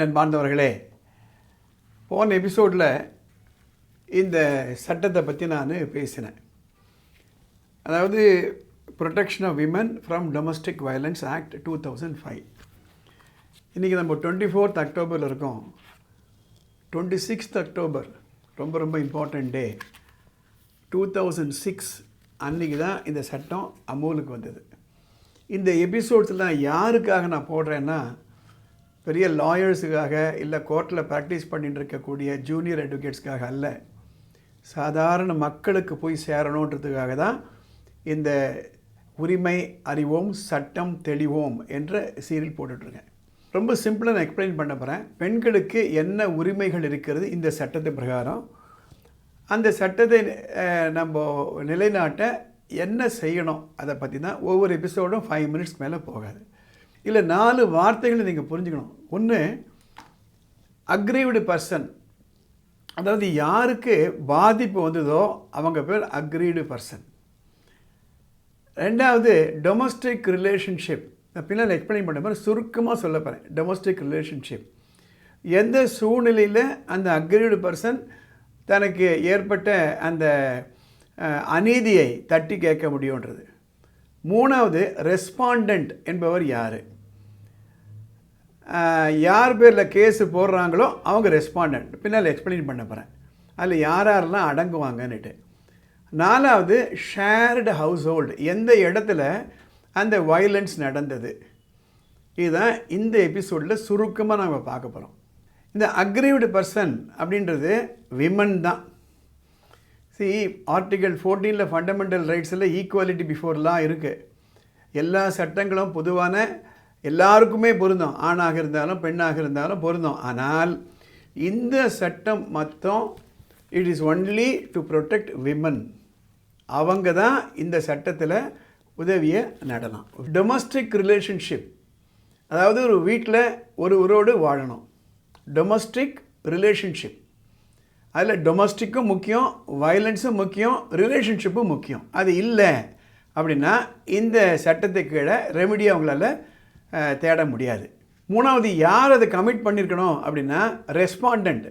நண்பார்ந்தவர்களே போன எபிசோடில் இந்த சட்டத்தை பற்றி நான் பேசினேன். அதாவது protection of women from domestic violence act two thousand five இன்றைக்கி நம்ம டுவெண்ட்டி ஃபோர்த் அக்டோபரில் இருக்கோம். டுவெண்ட்டி சிக்ஸ்த் அக்டோபர் ரொம்ப ரொம்ப important day two thousand six அன்றைக்கி தான் இந்த சட்டம் அமூலுக்கு வந்தது. இந்த எபிசோட்ஸில் யாருக்காக நான் போடுறேன்னா பெரிய லாயர்ஸுக்காக இல்லை கோர்ட்டில் ப்ராக்டிஸ் பண்ணிட்டு இருக்கக்கூடிய ஜூனியர் அட்வொகேட்ஸ்க்காக அல்ல. சாதாரண மக்களுக்கு போய் சேரணுன்றதுக்காக தான் இந்த உரிமை அறிவோம் சட்டம் தெளிவோம் என்ற சீரியல் போட்டுட்ருக்கேன். ரொம்ப சிம்பிளாக நான் எக்ஸ்பிளைன் பண்ண போகிறேன் பெண்களுக்கு என்ன உரிமைகள் இருக்கிறது இந்த சட்டத்தை பிரகாரம்? அந்த சட்டத்தை நம்ம நிலைநாட்ட என்ன செய்யணும் அதை பற்றி தான் ஒவ்வொரு எபிசோடும் ஃபைவ் மினிட்ஸ்க்கு மேலே போகாது. இல்லை நாலு வார்த்தைகளை நீங்கள் புரிஞ்சுக்கணும். ஒன்று அக்ரீவ்டு பர்சன் அதாவது யாருக்கு பாதிப்பு வந்ததோ அவங்க பேர் அக்ரீடு பர்சன் ரெண்டாவது டொமஸ்டிக் ரிலேஷன்ஷிப் நான் பின்னால் எக்ஸ்பிளைன் பண்ண மாதிரி சுருக்கமாக சொல்ல போகிறேன் டொமஸ்டிக் ரிலேஷன்ஷிப் எந்த சூழ்நிலையில் அந்த அக்ரீடு பர்சன் தனக்கு ஏற்பட்ட அந்த அநீதியை தட்டி கேட்க முடியுன்றது. மூணாவது ரெஸ்பாண்டண்ட் என்பவர் யார்? யார் பேரில் கேஸு போடுறாங்களோ அவங்க ரெஸ்பாண்டன்ட் பின்னால் எக்ஸ்பிளைன் பண்ண போகிறேன் அதில் யார் யாரெல்லாம் அடங்குவாங்கன்னுட்டு. நாலாவது ஷேர்டு ஹவுஸ் ஹோல்டு எந்த இடத்துல அந்த வயலன்ஸ் நடந்தது? இதுதான் இந்த எபிசோடில் சுருக்கமாக நம்ம பார்க்க போகிறோம் இந்த அக்ரீவ்டு பர்சன் அப்படின்றது விமன் தான். சி ஆர்டிகல் ஃபோர்டீனில் ஃபண்டமெண்டல் ரைட்ஸில் ஈக்குவாலிட்டி பிஃபோர்லாம் இருக்குது எல்லா சட்டங்களும் பொதுவான எல்லாருக்குமே பொருந்தும். ஆணாக இருந்தாலும் பெண்ணாக இருந்தாலும் பொருந்தும். ஆனால் இந்த சட்டம் மொத்தம் it is only to protect women அவங்க தான் இந்த சட்டத்தில் உதவியை நடலாம். டொமஸ்டிக் ரிலேஷன்ஷிப் அதாவது ஒரு வீட்டில் ஒருவரோடு வாழணும். டொமஸ்டிக் ரிலேஷன்ஷிப் அதில் டொமஸ்டிக்கும் முக்கியம் வயலன்ஸும் முக்கியம் ரிலேஷன்ஷிப்பும் முக்கியம். அது இல்லை அப்படின்னா இந்த சட்டத்தை கீழே ரெமிடி அவங்களால தேட முடியாது. மூணாவது யார் அதை கமிட் பண்ணியிருக்கணும் அப்படின்னா ரெஸ்பாண்டண்ட்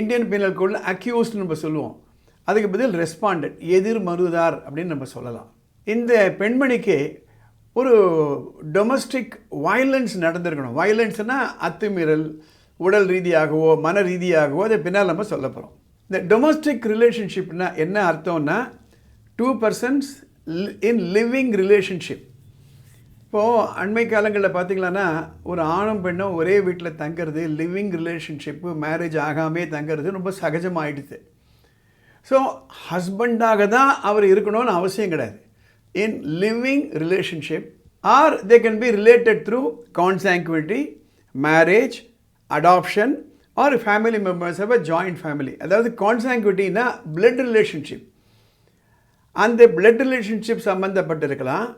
இந்தியன் பீனல் கோடில் அக்யூஸ்ட் நம்ம சொல்லுவோம். அதுக்கு பதில் ரெஸ்பாண்டட் எதிர் மருதார் அப்படின்னு நம்ம சொல்லலாம். இந்த பெண்மணிக்கு ஒரு டொமஸ்டிக் வயலன்ஸ் நடந்திருக்கணும். வயலன்ஸ்னால் அத்துமீறல் உடல் ரீதியாகவோ மன ரீதியாகவோ அதை பின்னால் நம்ம சொல்ல போகிறோம் இந்த டொமஸ்டிக் ரிலேஷன்ஷிப்னா என்ன அர்த்தம்னா two persons in living relationship இப்போது அண்மை காலங்களில் பார்த்தீங்களன்னா ஒரு ஆணும் பெண்ணும் ஒரே வீட்டில் தங்கிறது லிவிங் ரிலேஷன்ஷிப்பு மேரேஜ் ஆகாமே தங்கிறது ரொம்ப சகஜமாகிடுது ஸோ ஹஸ்பண்டாக தான் அவர் இருக்கணும்னு அவசியம் கிடையாது. In living relationship or they can be related through consanguinity marriage adoption or family members of a joint family அதாவது கான்சாங்குவிட்டினா பிளட் ரிலேஷன்ஷிப் அந்த பிளட் ரிலேஷன்ஷிப் சம்மந்தப்பட்டிருக்கலாம்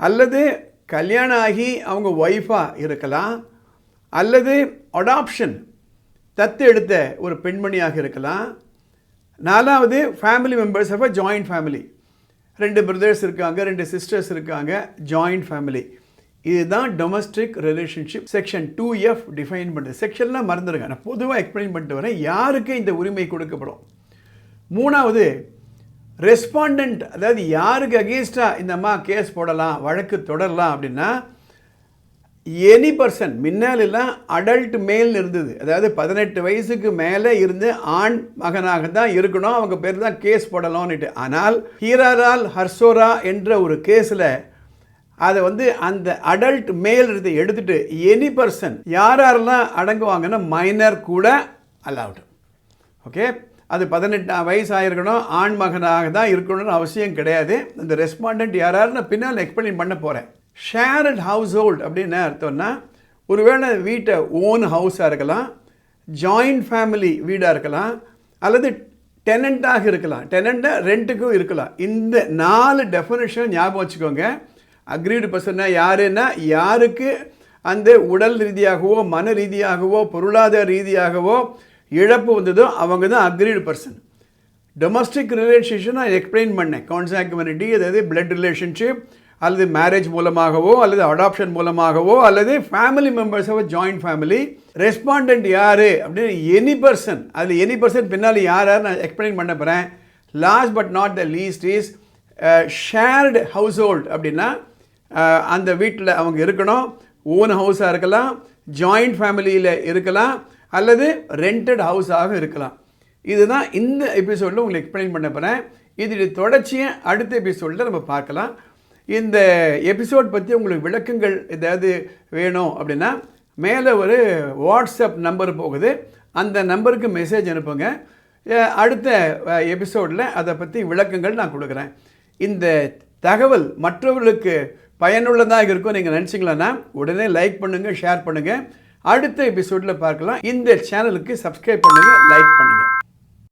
அல்லது கல்யாணம் ஆகி அவங்க ஒய்ஃபாக இருக்கலாம். அல்லது அடாப்ஷன் தத்து எடுத்த ஒரு பெண்மணியாக இருக்கலாம். நாலாவது family members of a joint family ரெண்டு பிரதர்ஸ் இருக்காங்க ரெண்டு சிஸ்டர்ஸ் இருக்காங்க ஜாயிண்ட் ஃபேமிலி இதுதான் domestic relationship section two F define பண்ணுறது செக்ஷன்லாம் மறந்துடுங்க நான் பொதுவாக எக்ஸ்பிளைன் பண்ணிட்டு வரேன். யாருக்கு இந்த உரிமை கொடுக்கப்படும்? மூணாவது ரெஸ்பாண்டன்ட் அதாவது யாருக்கு அகேன்ஸ்டாக இந்த அம்மா கேஸ் போடலாம் வழக்கு தொடரலாம் அப்படின்னா எனி பர்சன் முன்னால் எல்லாம் அடல்ட் மேல் இருந்தது. அதாவது பதினெட்டு வயசுக்கு மேலே இருந்து ஆண் மகனாக தான் இருக்கணும். அவங்க பேர் தான் கேஸ் போடலாம்னுட்டு. ஆனால் ஹீராரால் ஹர்சோரா என்ற ஒரு கேஸில் அதை வந்து அந்த அடல்ட் மேல் இதை எடுத்துட்டு எனி பர்சன் யார் யாரெல்லாம் அடங்குவாங்கன்னா மைனர் கூட அலவுடு ஓகே அது பதினெட்டு வயசாயிருக்கணும் ஆண் மகனாக தான் இருக்கணும்னு அவசியம் கிடையாது. இந்த ரெஸ்பாண்டன்ட் யாராரு பின்னால் எக்ஸ்பிளைன் பண்ண போகிறேன் ஷேரட் ஹவுஸ் ஹோல்ட் அப்படின்னு அர்த்தம்னா ஒருவேளை வீட்டை ஓன் ஹவுஸாக இருக்கலாம் ஜாயிண்ட் ஃபேமிலி வீடாக இருக்கலாம் அல்லது டெனண்ட்டாக இருக்கலாம். டெனண்ட்டாக ரெண்ட்டுக்கும் இருக்கலாம். இந்த நாலு டெஃபனேஷன் ஞாபகம் வச்சுக்கோங்க. அக்ரீடு பர்சன்னா யாருன்னா யாருக்கு அந்த உடல் ரீதியாகவோ மன ரீதியாகவோ பொருளாதார ரீதியாகவோ இழப்பு வந்ததோ அவங்க தான் அக்ரீடு பர்சன் டொமஸ்டிக் ரிலேஷன்ஷிப் நான் எக்ஸ்பிளைன் பண்ணேன். கான்சாங்குவனிட்டி அதாவது பிளட் ரிலேஷன்ஷிப் அல்லது மேரேஜ் மூலமாகவோ அல்லது அடாப்ஷன் மூலமாகவோ அல்லது family members of joint family respondent யார்? அப்படின்னு எனி பர்சன் அதில் எனி பர்சன் பின்னால் யார் யார் நான் எக்ஸ்பிளைன் பண்ண போகிறேன் last but not the least is shared household அப்படின்னா அந்த வீட்டில் அவங்க இருக்கணும். ஓன் ஹவுஸாக இருக்கலாம் ஜாயிண்ட் ஃபேமிலியில் இருக்கலாம் அல்லது ரெண்டட் ஹவுஸாக இருக்கலாம். இதுதான் இந்த எபிசோடில் உங்களுக்கு எக்ஸ்பிளைன் பண்ண போகிறேன் இது தொடர்ச்சியை அடுத்த எபிசோடில் நம்ம பார்க்கலாம். இந்த எபிசோட் பற்றி உங்களுக்கு விளக்கங்கள் ஏதாவது வேணும் அப்படின்னா மேலே ஒரு வாட்ஸ்அப் நம்பர் போகுது. அந்த நம்பருக்கு மெசேஜ் அனுப்புங்க. அடுத்த எபிசோடில் அதை பற்றி விளக்கங்கள் நான் கொடுக்குறேன். இந்த தகவல் மற்றவர்களுக்கு பயனுள்ளதாக இருக்கும். நீங்கள் நினச்சிங்களன்னா உடனே லைக் பண்ணுங்கள் ஷேர் பண்ணுங்கள் அடுத்த எபிசோடில் பார்க்கலாம். இந்த சேனலுக்கு சப்ஸ்கிரைப் பண்ணுங்கள் லைக் பண்ணுங்கள்